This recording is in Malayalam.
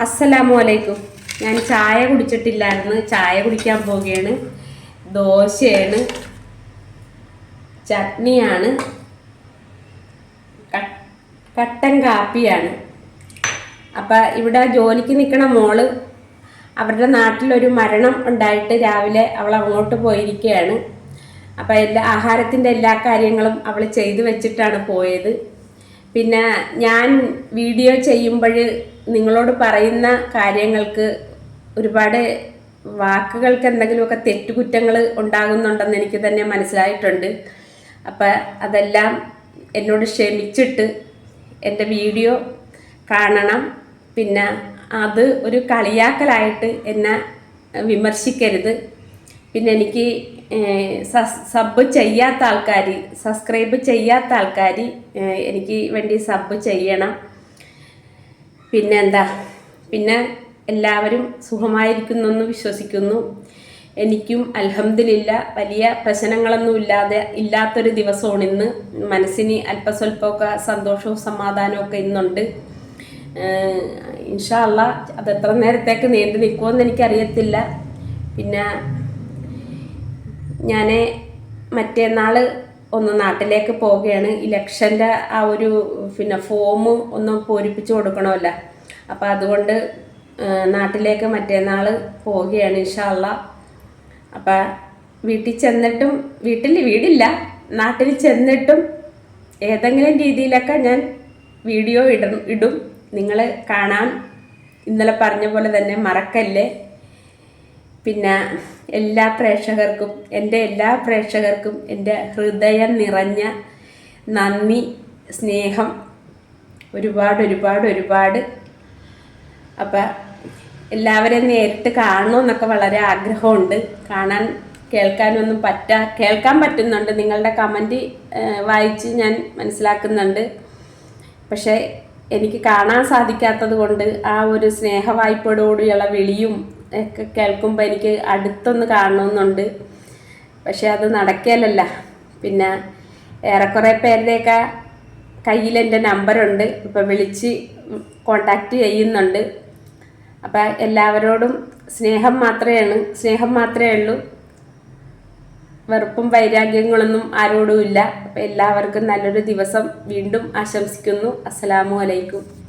അസ്സലാമു അലൈക്കും. ഞാൻ ചായ കുടിച്ചിട്ടില്ലായിരുന്നു. ചായ കുടിക്കാൻ പോവുകയാണ്. ദോശയാണ്. ചട്നിയാണ്. കട്ടൻ കാപ്പിയാണ്. അപ്പം ഇവിടെ ജോലിക്ക് നിൽക്കണ മോൾ അവരുടെ നാട്ടിലൊരു മരണം ഉണ്ടായിട്ട് രാവിലെ അവൾ അങ്ങോട്ട് പോയിരിക്കുകയാണ് അപ്പം എല്ലാ ആഹാരത്തിന്റെ എല്ലാ കാര്യങ്ങളും അവൾ ചെയ്തു വെച്ചിട്ടാണ് പോയത്. പിന്നെ ഞാൻ വീഡിയോ ചെയ്യുമ്പോൾ നിങ്ങളോട് പറയുന്ന കാര്യങ്ങൾക്ക് ഒരുപാട് വാക്കുകൾക്ക് എന്തെങ്കിലുമൊക്കെ തെറ്റുകുറ്റങ്ങൾ ഉണ്ടാകുന്നുണ്ടെന്ന് എനിക്ക് തന്നെ മനസ്സിലായിട്ടുണ്ട്. അപ്പം അതെല്ലാം എന്നോട് ക്ഷമിച്ചിട്ട് എന്റെ വീഡിയോ കാണണം. പിന്നെ അത് ഒരു കളിയാക്കലായിട്ട് എന്നെ വിമർശിക്കരുത്. പിന്നെ എനിക്ക് സബ് ചെയ്യാത്ത ആൾക്കാർ സബ്സ്ക്രൈബ് ചെയ്യാത്ത ആൾക്കാർ എനിക്ക് വേണ്ടി സബ് ചെയ്യണം. പിന്നെ എന്താ പിന്നെ എല്ലാവരും സുഖമായിരിക്കുന്നു എന്ന് വിശ്വസിക്കുന്നു. എനിക്കും അൽഹംദുലില്ല വലിയ പ്രശ്നങ്ങളൊന്നും ഇല്ലാതെ ഇല്ലാത്തൊരു ദിവസമാണ് ഇന്ന്. മനസ്സിന് അല്പസ്വല്പമൊക്കെ സന്തോഷവും സമാധാനവും ഒക്കെ ഇന്നുണ്ട്. ഇൻഷാല്ല അത് എത്ര നേരത്തേക്ക് നീണ്ടു നിൽക്കുമെന്ന് എനിക്കറിയത്തില്ല. പിന്നെ ഞാൻ മറ്റേന്നാൾ ഒന്ന് നാട്ടിലേക്ക് പോവുകയാണ്. ഇലക്ഷന്റെ ആ ഒരു പിന്നെ ഫോം ഒന്ന് പൂരിപ്പിച്ച് കൊടുക്കണമല്ല. അപ്പോൾ അതുകൊണ്ട് നാട്ടിലേക്ക് മറ്റേന്നാൾ പോവുകയാണ് ഇഷാള്ള അപ്പം വീട്ടിൽ ചെന്നിട്ടും വീട്ടിൽ വീടില്ല നാട്ടിൽ ചെന്നിട്ടും ഏതെങ്കിലും രീതിയിലൊക്കെ ഞാൻ വീഡിയോ ഇടും ഇടും. നിങ്ങൾ കാണാൻ ഇന്നലെ പറഞ്ഞ പോലെ തന്നെ മറക്കല്ലേ? പിന്നെ എല്ലാ പ്രേക്ഷകർക്കും എന്റെ എല്ലാ പ്രേക്ഷകർക്കും എന്റെ ഹൃദയം നിറഞ്ഞ നന്ദി സ്നേഹം. ഒരുപാട് ഒരുപാട് ഒരുപാട്. അപ്പം എല്ലാവരെയും നേരിട്ട് കാണണമെന്നൊക്കെ വളരെ ആഗ്രഹമുണ്ട്. കാണാൻ കേൾക്കാനൊന്നും പറ്റാ കേൾക്കാൻ പറ്റുന്നുണ്ട്. നിങ്ങളുടെ കമന്റ് വായിച്ച് ഞാൻ മനസ്സിലാക്കുന്നുണ്ട്. പക്ഷേ എനിക്ക് കാണാൻ സാധിക്കാത്തത് കൊണ്ട് ആ ഒരു സ്നേഹവായ്പയോടുകൂടിയുള്ള വിളിയും ഒക്കെ കേൾക്കുമ്പോൾ എനിക്ക് അടുത്തൊന്ന് കാണണമെന്നുണ്ട് പക്ഷെ അത് നടക്കലല്ല. പിന്നെ ഏറെക്കുറെ പേരുടെയൊക്കെ കയ്യിൽ എന്റെ നമ്പറുണ്ട്. ഇപ്പം വിളിച്ച് കോണ്ടാക്റ്റ് ചെയ്യുന്നുണ്ട്. അപ്പം എല്ലാവരോടും സ്നേഹം മാത്രമേയാണ് സ്നേഹം മാത്രമേ ഉള്ളൂ. വെറുപ്പും വൈരാഗ്യങ്ങളൊന്നും ആരോടുമില്ല അപ്പം എല്ലാവർക്കും നല്ലൊരു ദിവസം വീണ്ടും ആശംസിക്കുന്നു. അസ്സലാമു അലൈക്കും.